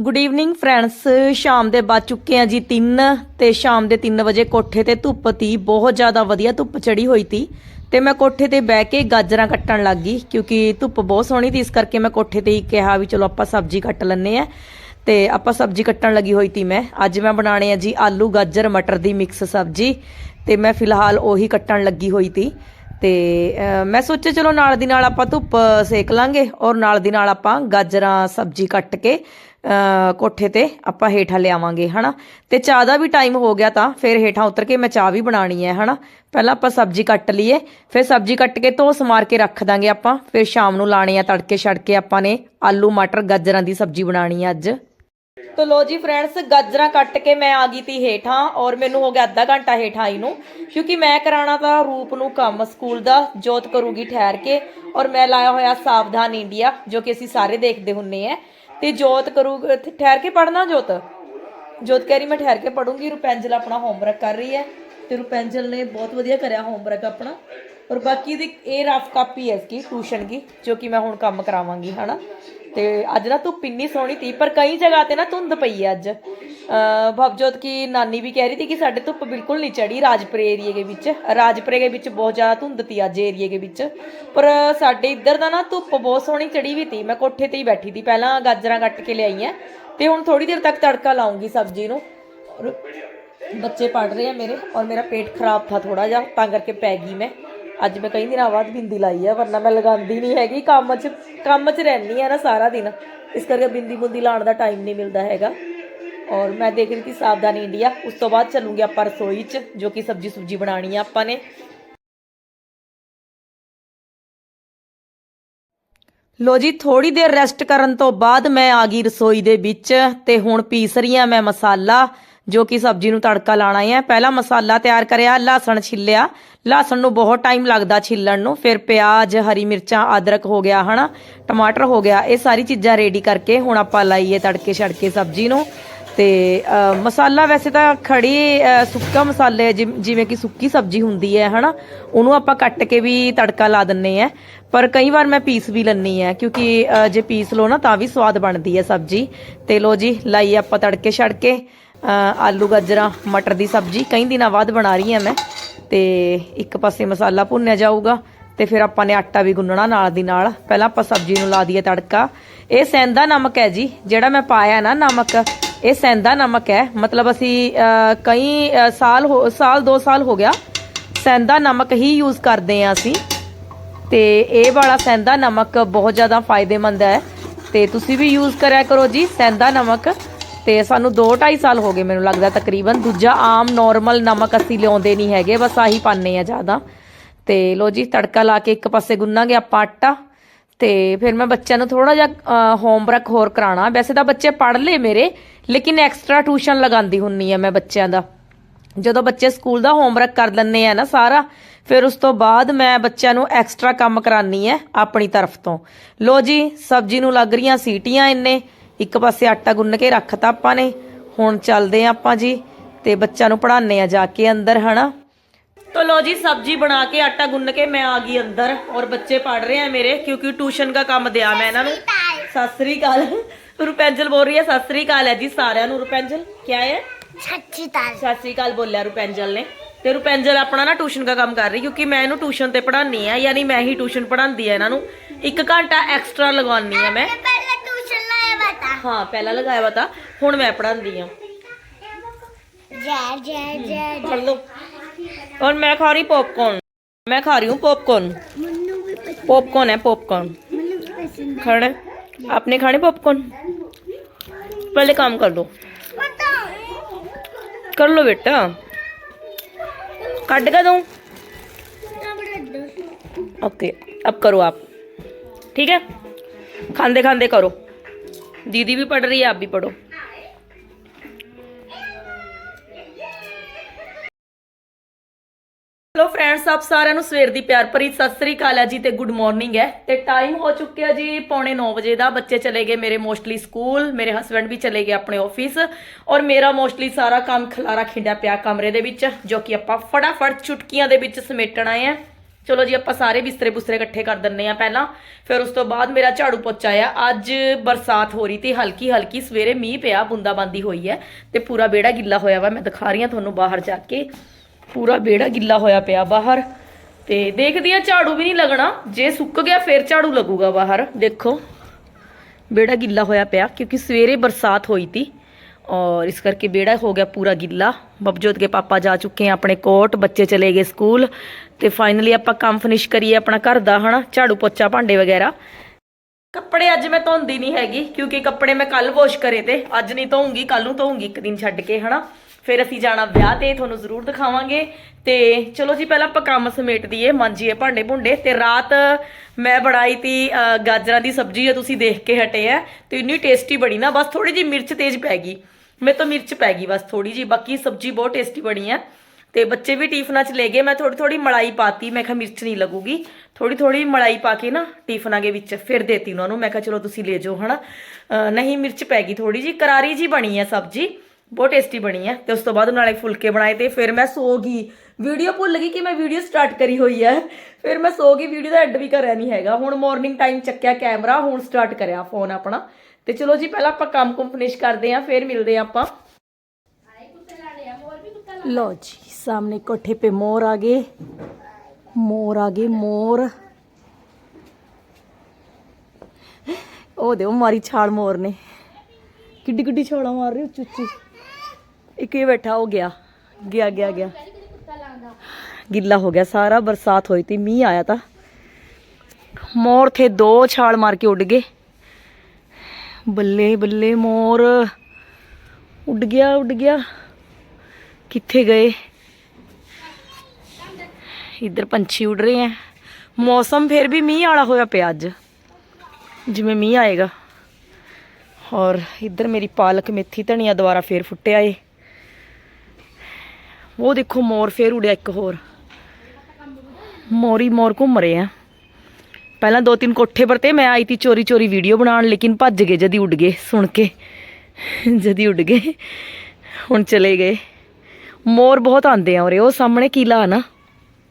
Good evening friends ਸ਼ਾਮ ਦੇ ਵੱਜ ਚੁੱਕੇ ਆ ਜੀ 3 ਤੇ ਸ਼ਾਮ ਦੇ 3 ਵਜੇ ਕੋਠੇ ਤੇ ਧੁੱਪ ਤੀ, ਬਹੁਤ ਜ਼ਿਆਦਾ ਵਧੀਆ ਧੁੱਪ ਚੜੀ ਹੋਈ ਤੀ। ਤੇ ਮੈਂ ਕੋਠੇ ਤੇ ਬਹਿ ਕੇ ਗਾਜਰਾਂ ਕੱਟਣ ਲੱਗ ਗਈ, ਕਿਉਂਕਿ ਧੁੱਪ ਬਹੁਤ ਸੋਹਣੀ ਤੀ, ਇਸ ਕਰਕੇ ਮੈਂ ਕੋਠੇ ਤੇ ਹੀ ਕਿਹਾ ਵੀ ਚਲੋ ਆਪਾਂ ਸਬਜ਼ੀ ਕੱਟ ਲੈਨੇ ਆ। ਤੇ ਆਪਾਂ ਸਬਜ਼ੀ ਕੱਟਣ ਲੱਗੀ ਹੋਈ ਤੀ ਮੈਂ। ਅੱਜ ਮੈਂ ਬਣਾਣੇ ਆ ਜੀ ਆਲੂ, ਗਾਜਰ, ਮਟਰ ਦੀ ਮਿਕਸ ਸਬਜ਼ੀ। ਤੇ ਮੈਂ ਫਿਲਹਾਲ ਉਹੀ ਕੱਟਣ ਲੱਗੀ ਹੋਈ ਤੀ। ਤੇ ਮੈਂ ਸੋਚਿਆ ਚਲੋ ਨਾਲ ਦੀ ਨਾਲ ਆਪਾਂ ਧੁੱਪ ਸੇਕ ਲਾਂਗੇ ਔਰ ਨਾਲ ਦੀ ਨਾਲ ਆਪਾਂ ਗਾਜਰਾਂ, ਸਬਜ਼ੀ ਕੱਟ ਕੇ ਕੋਠੇ ਤੇ ਆਪਾਂ ਹੇਠਾਂ ਲਿਆਵਾਂਗੇ, ਹਨਾ? ਤੇ ਚਾਹ ਦਾ ਵੀ ਟਾਈਮ ਹੋ ਗਿਆ ਤਾਂ ਫਿਰ ਹੇਠਾਂ ਉਤਰ ਕੇ ਮੈਂ ਚਾਹ ਵੀ ਬਣਾਣੀ ਹੈ, ਹਨਾ? ਪਹਿਲਾਂ ਆਪਾਂ ਸਬਜ਼ੀ ਕੱਟ ਲਈਏ, ਫਿਰ ਸਬਜ਼ੀ ਕੱਟ ਕੇ ਧੋ ਸਮਾਰ ਕੇ ਰੱਖ ਦਾਂਗੇ ਆਪਾਂ, ਫਿਰ ਸ਼ਾਮ ਨੂੰ ਲਾਣੇ ਆ ਤੜਕੇ ਛੜ ਆਪਾਂ ਨੇ ਆਲੂ, ਮਟਰ, ਗਾਜਰਾਂ ਦੀ ਸਬਜ਼ੀ ਬਣਾਣੀ ਹੈ ਅੱਜ। ਤੋ ਲੋ ਜੀ ਫਰੈਂਡਸ ਗਾਜਰਾਂ ਕੱਟ ਕੇ ਮੈਂ ਆ ਗਈ ਤੀ ਹੇਠਾਂ ਔਰ ਮੈਨੂੰ ਹੋ ਗਿਆ ਅੱਧਾ ਘੰਟਾ ਹੇਠਾਂ ਆਈ ਨੂੰ, ਕਿਉਂਕਿ ਮੈਂ ਕਰਾਣਾ ਤਾਂ ਰੂਪ ਨੂੰ ਕੰਮ, ਸਕੂਲ ਦਾ, ਜੋਤ ਕਰੂਗੀ ਠਹਿਰ ਕੇ ਔਰ ਮੈਂ ਲਾਇਆ ਹੋਇਆ ਸਾਵਧਾਨ ਇੰਡੀਆ, ਜੋ ਕਿ ਅਸੀਂ ਸਾਰੇ ਦੇਖਦੇ ਹੁੰਨੇ ਆ। ਤੇ ਜੋਤ ਕਰੂ ਠਹਿਰ ਕੇ ਪੜਨਾ ਜੋਤ? ਜੋਤ ਕਹਿ ਰਹੀ, ਮੈਂ ਠਹਿਰ ਕੇ ਪੜੂੰਗੀ ਰੁਪੈਂਜਲ ਆਪਣਾ ਹੋਮਵਰਕ ਕਰ ਰਹੀ ਹੈ ਤੇ ਰੁਪੈਂਜਲ ਨੇ ਬਹੁਤ ਵਧੀਆ ਕਰਿਆ ਹੋਮਵਰਕ ਆਪਣਾ। ਔਰ ਬਾਕੀ ਦੀ ਇਹ ਰਫ ਕਾਪੀ ਹੈ ਇਸकी ਟਿਊਸ਼ਨ ਦੀ, ਜੋ ਕਿ ਮੈਂ ਹੁਣ ਕੰਮ ਕਰਾਵਾਂਗੀ, ਹਨਾ? ਤੇ ਅੱਜ ਨਾ ਧੁੱਪ ਇੰਨੀ ਸੋਹਣੀ ਤੀ, ਪਰ ਕਈ ਜਗ੍ਹਾ ਤੇ ਨਾ ਧੁੰਦ ਪਈ ਹੈ ਅੱਜ। ਅ ਭਵਜੋਤ ਕੀ ਨਾਨੀ ਵੀ ਕਹਿ ਰਹੀ ਸੀ ਕਿ ਸਾਡੇ ਧੁੱਪ ਬਿਲਕੁਲ ਨਹੀਂ ਚੜੀ ਰਾਜਪੁਰੇ ਏਰੀਏ ਦੇ ਵਿੱਚ। ਰਾਜਪੁਰੇ ਦੇ ਵਿੱਚ ਬਹੁਤ ਜ਼ਿਆਦਾ ਧੁੰਦ ਤੀ ਅੱਜ ਏਰੀਏ ਦੇ ਵਿੱਚ। ਪਰ ਸਾਡੇ ਇੱਧਰ ਦਾ ਨਾ ਧੁੱਪ ਬਹੁਤ ਸੋਹਣੀ ਚੜੀ ਵੀ ਤੀ, ਮੈਂ ਕੋਠੇ ਤੇ ਹੀ ਬੈਠੀ ਤੀ। ਪਹਿਲਾਂ ਗਾਜਰਾਂ ਕੱਟ ਕੇ ਲਿਆਈ ਐ ਤੇ ਹੁਣ ਥੋੜੀ ਦੇਰ ਤੱਕ ਤੜਕਾ ਲਾਉਂਗੀ ਸਬਜ਼ੀ ਨੂੰ। ਬੱਚੇ ਪੜ ਰਹੇ ਆ ਮੇਰੇ, ਔਰ ਮੇਰਾ ਪੇਟ ਖਰਾਬ ਥਾ ਥੋੜਾ ਜਿਹਾ, ਤਾਂ ਕਰਕੇ ਪੈ ਗਈ ਮੈਂ। ਅੱਜ ਮੈਂ ਕਈ ਦਿਨਾਂ ਬਾਅਦ ਬਿੰਦੀ ਲਾਈ ਆ, ਵਰਨਾ ਮੈਂ ਲਗਾਉਂਦੀ ਨਹੀਂ ਹੈਗੀ, ਕੰਮ 'ਚ ਕੰਮ 'ਚ ਰਹਿੰਦੀ ਆ ਨਾ ਸਾਰਾ ਦਿਨ। ਇਸ ਕਰਕੇ ਬਿੰਦੀ ਬੁੰਦੀ ਲਾਉਣ ਦਾ ਟਾਈਮ ਨਹੀਂ ਮਿਲਦਾ ਹੈਗਾ। ਔਰ ਮੈਂ ਦੇਖ ਰਹੀ ਸੀ ਸਾਵਧਾਨ ਇੰਡੀਆ, ਉਸ ਤੋਂ ਬਾਅਦ ਚੱਲੂਗੀ ਆਪਾਂ ਰਸੋਈ 'ਚ, ਜੋ ਕਿ ਸਬਜੀ ਸੁਬਜੀ ਬਣਾਣੀ ਆ ਆਪਾਂ ਨੇ। ਲੋ ਜੀ ਥੋੜੀ ਦੇਰ ਰੈਸਟ ਕਰਨ ਤੋਂ ਬਾਅਦ ਮੈਂ ਆ ਗਈ ਰਸੋਈ ਦੇ ਵਿੱਚ, ਤੇ ਹੁਣ ਪੀਸ ਰਹੀ ਆ ਮੈਂ ਮਸਾਲਾ, ਜੋ ਕਿ ਸਬਜ਼ੀ ਨੂੰ ਤੜਕਾ ਲਾਣਾ ਹੈ ਪਹਿਲਾਂ ਮਸਾਲਾ ਤਿਆਰ ਕਰਿਆ ਲਹਸਣ ਛਿੱਲਿਆ ਲਹਸਣ ਨੂੰ ਬਹੁਤ ਟਾਈਮ ਲੱਗਦਾ ਛਿੱਲਣ ਨੂੰ, ਫਿਰ ਪਿਆਜ਼, ਹਰੀ ਮਿਰਚਾਂ, ਅਦਰਕ ਹੋ ਗਿਆ, ਹਨਾ? ਟਮਾਟਰ ਹੋ ਗਿਆ, ਇਹ ਸਾਰੀ ਚੀਜ਼ਾਂ ਰੈਡੀ ਕਰਕੇ ਹੁਣ ਆਪਾਂ ਲਾਈਏ ਤੜਕੇ ਛੜਕੇ ਸਬਜ਼ੀ ਨੂੰ। ਤੇ ਮਸਾਲਾ ਵੈਸੇ ਤਾਂ ਖੜੀ ਸੁੱਕਾ ਮਸਾਲੇ ਜਿ- ਜਿਵੇਂ ਕਿ ਸੁੱਕੀ ਸਬਜ਼ੀ ਹੁੰਦੀ ਹੈ, ਹਨਾ? ਉਹਨੂੰ ਆਪਾਂ ਕੱਟ ਕੇ ਵੀ ਤੜਕਾ ਲਾ ਦਿੰਨੇ ਆ। ਪਰ ਕਈ ਵਾਰ ਮੈਂ ਪੀਸ ਵੀ ਲੰਨੀ ਆ, ਕਿਉਂਕਿ ਜੇ ਪੀਸ ਲੋ ਨਾ ਤਾਂ ਵੀ ਸਵਾਦ ਬਣਦੀ ਹੈ ਸਬਜ਼ੀ। ਤੇ ਲੋ ਜੀ ਲਾਈ ਆਪਾਂ ਤੜਕੇ ਛੜ ਕੇ ਆਲੂ ਗਾਜਰਾਂ, ਮਟਰ ਦੀ ਸਬਜ਼ੀ। ਕਈ ਦਿਨਾਂ ਬਾਅਦ ਬਣਾ ਰਹੀ ਹਾਂ ਮੈਂ। ਤੇ ਇੱਕ ਪਾਸੇ ਮਸਾਲਾ ਭੁੰਨਿਆ ਜਾਊਗਾ ਤੇ ਫਿਰ ਆਪਾਂ ਨੇ ਆਟਾ ਵੀ ਗੁੰਨਣਾ ਨਾਲ ਦੀ ਨਾਲ। ਪਹਿਲਾਂ ਆਪਾਂ ਸਬਜ਼ੀ ਨੂੰ ਲਾ ਦਈਏ ਤੜਕਾ। ਇਹ ਸੈਂਦਾ ਨਮਕ ਹੈ ਜੀ, ਜਿਹੜਾ ਮੈਂ ਪਾਇਆ ਨਾ ਨਮਕ, ਇਹ ਸੈਂਦਾ ਨਮਕ ਹੈ। ਮਤਲਬ ਅਸੀਂ ਕਈ ਸਾਲ ਹੋ, ਸਾਲ 2 ਸਾਲ ਹੋ ਗਿਆ ਸੈਂਦਾ ਨਮਕ ਹੀ ਯੂਜ਼ ਕਰਦੇ ਆ ਅਸੀਂ। ਤੇ ਇਹ ਵਾਲਾ ਸੈਂਦਾ ਨਮਕ ਬਹੁਤ ਜ਼ਿਆਦਾ ਫਾਇਦੇਮੰਦ ਹੈ। ਤੇ ਤੁਸੀਂ ਵੀ ਯੂਜ਼ ਕਰਿਆ ਕਰੋ ਜੀ, ਸੈਂਦਾ ਨਮਕ। ਤੇ ਸਾਨੂੰ 2.5 ਸਾਲ ਹੋ ਗਏ ਮੈਨੂੰ ਲੱਗਦਾ ਤਕਰੀਬਨ। ਦੂਜਾ ਆਮ ਨਾਰਮਲ ਨਮਕ ਅਸੀਂ ਲਿਆਉਂਦੇ ਨਹੀਂ ਹੈਗੇ, ਬਸ ਆਹੀ ਪਾਉਂਦੇ ਆ ਜ਼ਿਆਦਾ। ਤੇ ਲੋ ਜੀ, ਤੜਕਾ ਲਾ ਕੇ ਇੱਕ ਪਾਸੇ ਗੁੰਨਾਂਗੇ ਆਪਾਂ ਆਟਾ। ਤੇ ਫਿਰ ਮੈਂ ਬੱਚਿਆਂ ਨੂੰ ਥੋੜਾ ਜਿਹਾ ਹੋਮਵਰਕ ਹੋਰ ਕਰਾਉਣਾ। ਵੈਸੇ ਤਾਂ ਬੱਚੇ ਪੜ੍ਹ ਲਏ ਮੇਰੇ, ਲੇਕਿਨ ਐਕਸਟਰਾ ਟਿਊਸ਼ਨ ਲਗਾਉਂਦੀ ਹੁੰਨੀ ਆ ਮੈਂ ਬੱਚਿਆਂ ਦਾ। ਜਦੋਂ ਬੱਚੇ ਸਕੂਲ ਦਾ ਹੋਮਵਰਕ ਕਰ ਲੈਂਦੇ ਆ ਨਾ ਸਾਰਾ, ਫਿਰ ਉਸ ਤੋਂ ਬਾਅਦ ਮੈਂ ਬੱਚਿਆਂ ਨੂੰ ਐਕਸਟਰਾ ਕੰਮ ਕਰਾਨੀ ਹੈ ਆਪਣੀ ਤਰਫ ਤੋਂ। ਲੋ ਜੀ, ਸਬਜ਼ੀ ਨੂੰ ਲੱਗ ਰਹੀਆਂ ਸੀਟੀਆਂ ਇੰਨੇ। ਇੱਕ ਪਾਸੇ ਆਟਾ ਗੁੰਨ ਕੇ ਰੱਖਤਾ ਆਪਾਂ ਨੇ ਹੁਣ ਚੱਲਦੇ ਆ ਆਪਾਂ ਜੀ ਤੇ ਬੱਚਿਆਂ ਨੂੰ ਪੜ੍ਹਾਉਂਦੇ ਆ ਜਾ ਕੇ ਅੰਦਰ ਹਨਾ तो लो जी सब्जी बना के आटा गुन्न के मैं आ गई अंदर और बच्चे पढ़ रहे हैं मेरे क्योंकि ट्यूशन का काम दिया मैं ਇਹਨਾਂ ਨੂੰ ਸਤਿ ਸ੍ਰੀ ਅਕਾਲ ਰੁਪੈਂਜਲ ਬੋਲ ਰਹੀ ਹੈ ਸਤਿ ਸ੍ਰੀ ਅਕਾਲ ਹੈ ਜੀ ਸਾਰਿਆਂ ਨੂੰ ਰੁਪੈਂਜਲ ਕੀ ਹੈ ਸੱਚੀ ਤਾਲ ਸਤਿ ਸ੍ਰੀ ਅਕਾਲ ਬੋਲਿਆ ਰੁਪੈਂਜਲ ਨੇ ਤੇ ਰੁਪੈਂਜਲ ਆਪਣਾ ਨਾ ਟਿਊਸ਼ਨ ਦਾ ਕੰਮ ਕਰ ਰਹੀ ਕਿਉਂਕਿ ਮੈਂ ਇਹਨੂੰ ਟਿਊਸ਼ਨ ਤੇ ਪੜ੍ਹਾਉਣੀ ਆ ਯਾਨੀ ਮੈਂ ਹੀ ਟਿਊਸ਼ਨ ਪੜ੍ਹਾਉਂਦੀ ਆ ਇਹਨਾਂ ਨੂੰ ਇੱਕ ਘੰਟਾ ਐਕਸਟਰਾ ਲਗਾਉਣੀ ਆ ਮੈਂ ਹਾਂ ਪਹਿਲਾਂ ਲਗਾਇਆ ਵਾ ਤਾਂ ਹੁਣ ਮੈਂ ਪੜ੍ਹਾਉਂਦੀ ਆ ਜੈ ਜੈ ਜੈ ਪੜ੍ਹ ਲਓ और मैं खा रही पॉपकॉर्न मैं खा रही हूँ पॉपकॉर्न ਮੈਨੂੰ ਵੀ ਪਸੰਦ पॉपकॉर्न है पॉपकॉर्न ਮੈਨੂੰ ਵੀ ਪਸੰਦ खाने आपने खाने पॉपकॉर्न पहले काम कर लो ਪਤਾ कर लो बेटा काट का दूँ ਨਾ ਬੜਾ ਦੋ ओके अब करो आप ठीक है खांदे खांदे करो दीदी भी पढ़ रही है आप भी पढ़ो ਹੈਲੋ ਫਰੈਂਡਸ ਆਪ ਸਾਰਿਆਂ ਨੂੰ ਸਵੇਰ ਦੀ ਪਿਆਰ ਭਰੀ ਸਤਿ ਸ੍ਰੀ ਅਕਾਲ ਹੈ ਜੀ ਤੇ ਗੁੱਡ ਮਾਰਨਿੰਗ ਹੈ ਤੇ ਟਾਈਮ ਹੋ ਚੁੱਕਿਆ ਜੀ ਪੌਣੇ 9 ਵਜੇ ਦਾ ਬੱਚੇ ਚਲੇ ਗਏ ਮੇਰੇ ਮੋਸਟਲੀ ਸਕੂਲ ਮੇਰੇ ਹਸਬੰਡ ਵੀ ਚਲੇ ਗਏ ਆਪਣੇ ਆਫਿਸ ਔਰ ਮੇਰਾ ਮੋਸਟਲੀ ਸਾਰਾ ਕੰਮ ਖਲਾਰਾ ਖਿੰਡਿਆ ਪਿਆ ਕਮਰੇ ਦੇ ਵਿੱਚ ਜੋ ਕਿ ਆਪਾਂ ਫਟਾਫਟ ਚੁਟਕੀਆਂ ਦੇ ਵਿੱਚ ਸਮੇਟਣ ਆਏ ਆ ਚਲੋ ਜੀ, ਆਪਾਂ ਸਾਰੇ ਬਿਸਤਰੇ ਬੁਸਤਰੇ ਇਕੱਠੇ ਕਰ ਦਿੰਨੇ ਆ ਪਹਿਲਾਂ। ਫਿਰ ਉਸ ਤੋਂ ਬਾਅਦ ਮੇਰਾ ਝਾੜੂ ਪੋਚਾ ਆ। ਅੱਜ ਬਰਸਾਤ ਹੋ ਰਹੀ ਤੇ ਹਲਕੀ ਹਲਕੀ ਸਵੇਰੇ ਮੀਂਹ ਪਿਆ, ਬੂੰਦਾਬਾਂਦੀ ਹੋਈ ਹੈ ਤੇ ਪੂਰਾ ਵਿਹੜਾ ਗਿੱਲਾ ਹੋਇਆ ਵਾ। ਮੈਂ ਦਿਖਾ ਰਹੀ ਹਾਂ ਤੁਹਾਨੂੰ ਬਾਹਰ ਜਾ ਕੇ। ਪੂਰਾ ਵਿਹੜਾ ਗਿੱਲਾ ਹੋਇਆ ਪਿਆ ਬਾਹਰ ਤੇ ਦੇਖਦੀ ਆ ਝਾੜੂ ਵੀ ਨਹੀਂ ਲੱਗਣਾ। ਜੇ ਸੁੱਕ ਗਿਆ, ਫਿਰ ਝਾੜੂ ਲੱਗੂਗਾ ਬਾਹਰ। ਦੇਖੋ ਵਿਹੜਾ ਗਿੱਲਾ ਹੋਇਆ ਪਿਆ ਕਿਉਂਕਿ ਸਵੇਰੇ ਬਰਸਾਤ ਹੋਈ ਤੀ। ਔਰ ਇਸ ਕਰਕੇ ਵਿਹੜਾ ਹੋ ਗਿਆ ਪੂਰਾ ਗਿੱਲਾ। ਬਬਜੋਤ ਕੇ ਪਾਪਾ ਜਾ ਚੁੱਕੇ ਆ ਆਪਣੇ ਕੋਟ, ਬੱਚੇ ਚਲੇ ਗਏ ਸਕੂਲ ਤੇ ਫਾਈਨਲੀ ਆਪਾਂ ਕੰਮ ਫਿਨਿਸ਼ ਕਰੀਏ ਆਪਣਾ ਘਰ ਦਾ, ਹਨਾ? ਝਾੜੂ ਪੋਚਾ, ਭਾਂਡੇ ਵਗੈਰਾ। ਕੱਪੜੇ ਅੱਜ ਮੈਂ ਧੋਂਦੀ ਨਹੀਂ ਹੈਗੀ, ਕਿਉਂਕਿ ਕੱਪੜੇ ਮੈਂ ਕੱਲ ਵਾਸ਼ ਕਰੇ ਤੇ। ਅੱਜ ਨਹੀਂ ਧੋਉਂਗੀ ਕੱਲ ਨੂੰ ਧੋਉਂਗੀ ਇੱਕ ਦਿਨ ਛੱਡ ਕੇ, ਹਨਾ? ਫਿਰ ਅਸੀਂ ਜਾਣਾ ਵਿਆਹ ਤੇ ਤੁਹਾਨੂੰ ਜ਼ਰੂਰ ਦਿਖਾਵਾਂਗੇ। ਤੇ ਚਲੋ ਜੀ ਪਹਿਲਾਂ ਆਪਾਂ ਕੰਮ ਸਮੇਟ ਦਈਏ ਮਾਂਜੀਏ ਭਾਂਡੇ ਭੁੰਡੇ। ਤੇ ਰਾਤ ਮੈਂ ਬਣਾਈ ਤੀ ਗਾਜਰਾਂ ਦੀ ਸਬਜ਼ੀ ਜੋ ਤੁਸੀਂ ਦੇਖ ਕੇ ਹਟੇ ਆ ਤੇ ਇੰਨੀ ਟੇਸਟੀ ਬਣੀ ਨਾ ਬਸ ਥੋੜੀ ਜੀ ਮਿਰਚ ਤੇਜ਼ ਪੈ ਗਈ। ਮੇਰੇ ਤੋਂ ਮਿਰਚ ਪੈ ਗਈ ਬਸ ਥੋੜੀ ਜੀ ਬਾਕੀ ਸਬਜ਼ੀ ਬਹੁਤ ਟੇਸਟੀ ਬਣੀ ਆ ਤੇ ਬੱਚੇ ਵੀ ਟਿਫਨਾਂ 'ਚ ਲੈ ਗਏ ਮੈਂ ਥੋੜੀ ਥੋੜੀ ਮਲਾਈ ਪਾਤੀ ਮੈਂ ਕਿਹਾ ਮਿਰਚ ਨਹੀਂ ਲੱਗੂਗੀ। ਥੋੜੀ ਥੋੜੀ ਮਲਾਈ ਪਾ ਕੇ ਨਾ ਟਿਫਨਾਂ ਦੇ ਵਿੱਚ ਫਿਰ ਦੇਤੀ ਉਹਨਾਂ ਨੂੰ ਮੈਂ ਕਿਹਾ ਚਲੋ ਤੁਸੀਂ ਲੈ ਜਾਓ ਹਨਾ। ਅ, ਨਹੀਂ ਮਿਰਚ ਪੈ ਗਈ ਥੋੜੀ ਜੀ ਕਰਾਰੀ ਜੀ ਬਣੀ ਆ ਸਬਜ਼ੀ। ਬਹੁਤ ਟੇਸਟੀ ਬਣੀ ਹੈ ਤੇ ਉਸ ਤੋਂ ਬਾਅਦ ਨਾਲੇ ਫੁਲਕੇ ਬਣਾਏ ਤੇ ਫਿਰ ਮੈਂ ਸੋ ਗਈ। ਵੀਡੀਓ ਭੁੱਲ ਗਈ ਕਿ ਮੈਂ ਵੀਡੀਓ ਸਟਾਰਟ ਕਰੀ ਹੋਈ ਹੈ ਫਿਰ ਮੈਂ ਸੋ ਗਈ ਵੀਡੀਓ ਦਾ ਐਡ ਵੀ ਕਰਿਆ ਨਹੀਂ ਹੈਗਾ। ਹੁਣ ਮਾਰਨਿੰਗ ਟਾਈਮ ਚੱਕਿਆ ਕੈਮਰਾ ਹੁਣ ਸਟਾਰਟ ਕਰਿਆ ਫੋਨ ਆਪਣਾ। ਤੇ ਚਲੋ ਜੀ, ਪਹਿਲਾਂ ਆਪਾਂ ਕੰਮ ਕੁਮ ਫਿਨਿਸ਼ ਕਰਦੇ ਆਂ, ਫਿਰ ਮਿਲਦੇ ਆਂ ਆਪਾਂ। ਲੋ ਜੀ, ਸਾਹਮਣੇ ਕੋਠੇ पे ਮੋਰ ਆ ਗਏ। ਮੋਰ ਆ ਗਏ, ਮੋਰ। ਉਹ ਦੇ ਮਾਰੀ ਛਾਲ ਮੋਰ ਨੇ। ਕਿੱਡੀ ਕਿੱਡੀ ਛਾਲਾਂ ਮਾਰ ਰਹੀ ਉੱਚੀ ਉੱਚੀ ਇੱਕ ਹੀ ਬੈਠਾ ਹੋ ਗਿਆ। ਗਿਆ ਗਿਆ ਗਿਆ। ਗਿੱਲਾ ਹੋ ਗਿਆ, ਸਾਰਾ ਬਰਸਾਤ ਹੋਈ ਤੀ, ਮੀਂਹ ਆਇਆ ਤਾਂ। ਮੋਰ ਥੇ ਦੋ ਛਾਲ ਮਾਰ ਕੇ ਉੱਡ ਗਏ। ਬੱਲੇ ਬੱਲੇ ਮੋਰ। ਉੱਡ ਗਿਆ ਉੱਡ ਗਿਆ। ਕਿੱਥੇ ਗਏ? ਇੱਧਰ ਪੰਛੀ ਉੱਡ ਰਹੇ ਆ ਮੌਸਮ ਫਿਰ ਵੀ ਮੀਂਹ ਵਾਲਾ ਹੋਇਆ ਪਿਆ ਅੱਜ। ਜਿਵੇਂ ਮੀਂਹ ਆਏਗਾ। ਔਰ ਇੱਧਰ ਮੇਰੀ ਪਾਲਕ ਮੇਥੀ ਧਨੀਆ ਦੁਬਾਰਾ ਫੇਰ ਫੁੱਟਿਆ ਏ ਉਹ ਦੇਖੋ ਮੋਰ ਫੇਰ ਉੜਿਆ ਇੱਕ ਹੋਰ ਮੋਰੀ ਮੋਰ ਘੁੰਮ ਰਹੇ ਆ ਪਹਿਲਾਂ ਦੋ ਤਿੰਨ ਕੋਠੇ ਪਰ ਤੇ ਮੈਂ ਆਈ ਤੀ ਚੋਰੀ ਚੋਰੀ ਵੀਡੀਓ ਬਣਾਉਣ ਲੇਕਿਨ ਭੱਜ ਗਏ ਜਦੀ ਉੱਡ ਗਏ ਸੁਣ ਕੇ ਜਦੀ ਉੱਡ ਗਏ ਹੁਣ ਚਲੇ ਗਏ ਮੋਰ ਬਹੁਤ ਆਉਂਦੇ ਆ ਉਰੇ ਉਹ ਸਾਹਮਣੇ ਕੀਲਾ ਆ ਨਾ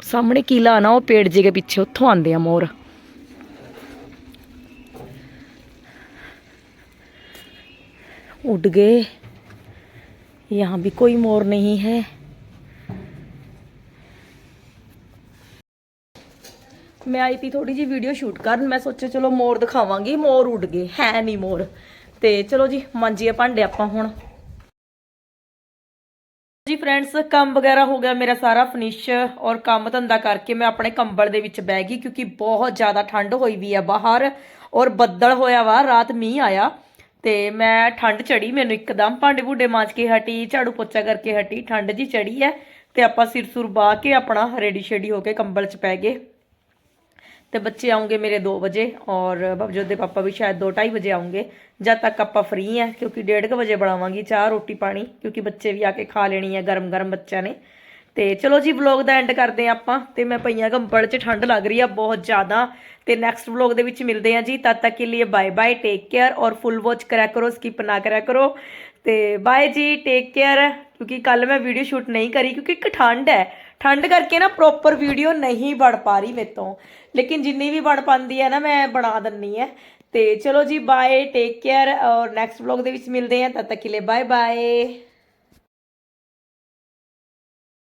ਸਾਹਮਣੇ ਕੀਲਾ ਆ ਨਾ ਉਹ ਪੇੜ ਜੇ ਕੇ ਪਿੱਛੇ ਉੱਥੋਂ ਆਉਂਦੇ ਆ ਮੋਰ उड़ गए यहाँ भी कोई मोर नहीं है ਮੈਂ ਆਈ ਤੀ ਥੋੜੀ ਜੀ ਵੀਡੀਓ ਸ਼ੂਟ ਕਰਨ, ਮੈਂ ਸੋਚਿਆ ਚਲੋ ਮੋਰ ਦਿਖਾਵਾਂਗੀ, ਮੋਰ ਉੱਡ ਗਏ, ਹੈ ਨਹੀਂ ਮੋਰ। ਤੇ ਚਲੋ ਜੀ, ਮਾਂਜੀਏ ਭਾਂਡੇ ਆਪਾਂ ਹੁਣ। ਜੀ ਫਰੈਂਡਸ ਕੰਮ ਵਗੈਰਾ ਹੋ ਗਿਆ ਮੇਰਾ ਸਾਰਾ ਫਿਨਿਸ਼ ਔਰ ਕੰਮ ਧੰਦਾ ਕਰਕੇ ਮੈਂ ਆਪਣੇ ਕੰਬਲ ਦੇ ਵਿੱਚ ਬਹਿ ਗਈ ਕਿਉਂਕਿ ਬਹੁਤ ਜ਼ਿਆਦਾ ਠੰਡ ਹੋਈ ਵੀ ਆ ਬਾਹਰ ਔਰ ਬੱਦਲ ਹੋਇਆ ਵਾ, ਰਾਤ ਮੀਂਹ ਆਇਆ। ਤੇ ਮੈਂ ਠੰਡ ਚੜੀ ਮੈਨੂੰ ਇੱਕਦਮ ਭਾਂਡੇ ਭੂਡੇ ਮਾਂਜ ਕੇ ਹਟੀ, ਝਾੜੂ ਪੋਚਾ ਕਰਕੇ ਹਟੀ, ਠੰਡ ਜੀ ਚੜੀ ਹੈ। ਤੇ ਆਪਾਂ ਸਿਰ ਸੁਰ ਬਾ ਕੇ ਆਪਣਾ ਰੈਡੀ ਸ਼ੇਡੀ ਹੋ ਕੇ ਕੰਬਲ 'ਚ ਪੈ ਗਏ। ਤੇ ਬੱਚੇ ਆਉਂਗੇ ਮੇਰੇ 2 ਵਜੇ ਔਰ ਬਬਜੋਤ ਦੇ ਪਾਪਾ ਵੀ ਸ਼ਾਇਦ 2:30 ਵਜੇ ਆਉਂਗੇ। ਜਦ ਤੱਕ ਆਪਾਂ ਫ੍ਰੀ ਆ ਕਿਉਂਕਿ 1:30 ਵਜੇ ਬਣਾਵਾਂਗੀ ਚਾਹ, ਰੋਟੀ, ਪਾਣੀ, ਕਿਉਂਕਿ ਬੱਚੇ ਵੀ ਆ ਕੇ ਖਾ ਲੈਣੀ ਹੈ ਗਰਮ ਗਰਮ ਬੱਚਿਆਂ ਨੇ। ਤੇ ਚਲੋ ਜੀ ਵਲੌਗ ਦਾ ਐਂਡ ਕਰਦੇ ਆ ਆਪਾਂ ਤੇ ਮੈਂ ਪਈਆਂ ਕੰਬਲ 'ਚ, ਠੰਡ ਲੱਗ ਰਹੀ ਆ ਬਹੁਤ ਜ਼ਿਆਦਾ। ਤੇ ਨੈਕਸਟ ਵਲੌਗ ਦੇ ਵਿੱਚ ਮਿਲਦੇ ਆ ਜੀ, ਤਦ ਤੱਕ ਕੇ ਲਈ ਬਾਏ ਬਾਏ ਟੇਕ ਕੇਅਰ ਔਰ ਫੁੱਲ ਵਾਚ ਕਰਿਆ ਕਰੋ ਸਕਿਪ ਨਾ ਕਰਿਆ ਕਰੋ। ਤੇ ਬਾਏ ਜੀ ਟੇਕ ਕੇਅਰ ਕਿਉਂਕਿ ਕੱਲ ਮੈਂ ਵੀਡੀਓ ਸ਼ੂਟ ਨਹੀਂ ਕਰੀ ਕਿਉਂਕਿ ਇੱਕ ਠੰਡ ਹੈ। ਠੰਡ ਕਰਕੇ ਨਾ ਪ੍ਰੋਪਰ ਵੀਡੀਓ ਨਹੀਂ ਬਣ ਪਾ ਰਹੀ ਮੇਰੇ ਤੋਂ। ਲੇਕਿਨ ਜਿੰਨੀ ਵੀ ਬਣ ਪਾਉਂਦੀ ਹੈ ਨਾ ਮੈਂ ਬਣਾ ਦਿੰਨੀ ਹੈ। ਤੇ ਚਲੋ ਜੀ ਬਾਏ ਟੇਕ ਕੇਅਰ ਔਰ ਨੈਕਸਟ ਵਲੌਗ ਦੇ ਵਿੱਚ ਮਿਲਦੇ ਹਾਂ। ਤਦ ਤੱਕ ਕੇ ਲਈ ਬਾਏ ਬਾਏ